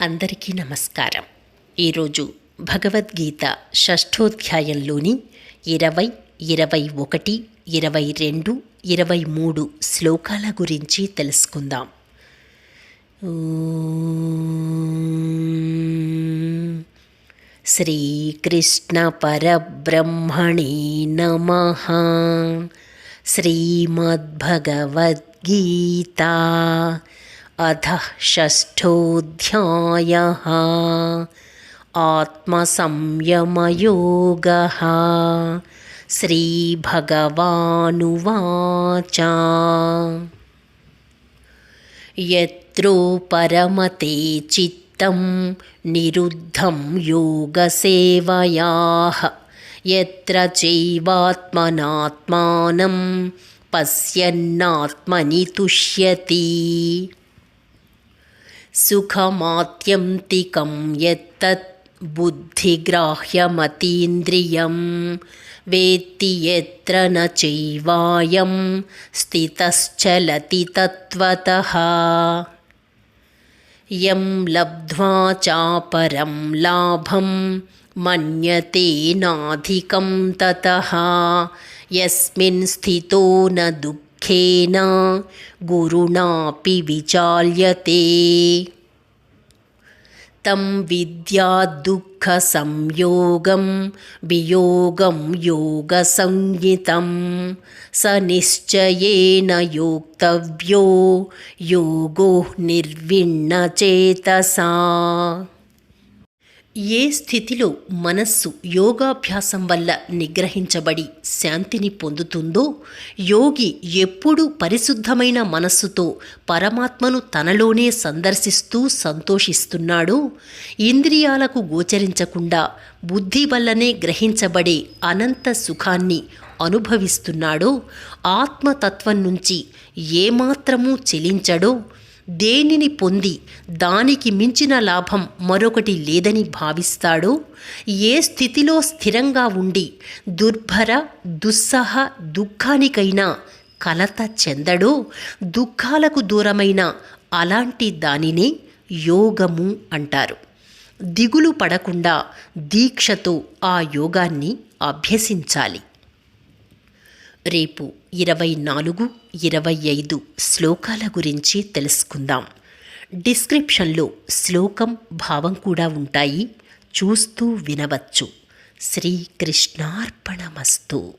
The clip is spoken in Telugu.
అందరికీ నమస్కారం. ఈరోజు భగవద్గీత షష్ఠోధ్యాయంలోని ఇరవై ఇరవై ఒకటి ఇరవై రెండు ఇరవై మూడు శ్లోకాల గురించి తెలుసుకుందాం. శ్రీకృష్ణ పరబ్రహ్మణే నమ. శ్రీమద్భగవద్గీతా अधः षष्ठोऽध्यायः। आत्मसंयमयोगः। श्रीभगवानुवाच। यत्रोपरमते चित्तं निरुद्धं योगसेवयाः। यत्र चैवात्मनात्मानं पश्यन्नात्मनि तुष्यति। सुखमात्यन्तिकं यत्तत् बुद्धिग्राह्यमतीन्द्रियं वेत्ति यत्र न चैवायं स्थितश्चलति तत्त्वतः। यं लब्ध्वा चापरं लाभं मन्यते नाधिकं ततः यस्मिन् स्थितो न गुरुणापि विचाल्यते। तं विद्या दुःखसंयोगं वियोगं योगसंज्ञितं स निश्चयेन योक्तव्यो योगो निर्विण्णचेतसा ఏ స్థితిలో మనస్సు యోగాభ్యాసం వల్ల నిగ్రహించబడి శాంతిని పొందుతుందో యోగి ఎప్పుడూ పరిశుద్ధమైన మనస్సుతో పరమాత్మను తనలోనే సందర్శిస్తూ సంతోషిస్తున్నాడో ఇంద్రియాలకు గోచరించకుండా బుద్ధి వల్లనే గ్రహించబడే అనంత సుఖాన్ని అనుభవిస్తున్నాడో ఆత్మతత్వం నుంచి ఏమాత్రమూ చెలించడో దేనిని పొంది దానికి మించిన లాభం మరొకటి లేదని భావిస్తాడో? ఏ స్థితిలో స్థిరంగా ఉండి దుర్భర దుస్సహ దుఃఖానికైనా కలత చెందడో? దుఃఖాలకు దూరమైన అలాంటి దానినే యోగము అంటారు. దిగులు పడకుండా దీక్షతో ఆ యోగాన్ని అభ్యసించాలి. రేపు ఇరవై నాలుగు ఇరవై ఐదు శ్లోకాల గురించి తెలుసుకుందాం. డిస్క్రిప్షన్లో శ్లోకం భావం కూడా ఉంటాయి. చూస్తూ వినవచ్చు. శ్రీకృష్ణార్పణమస్తు.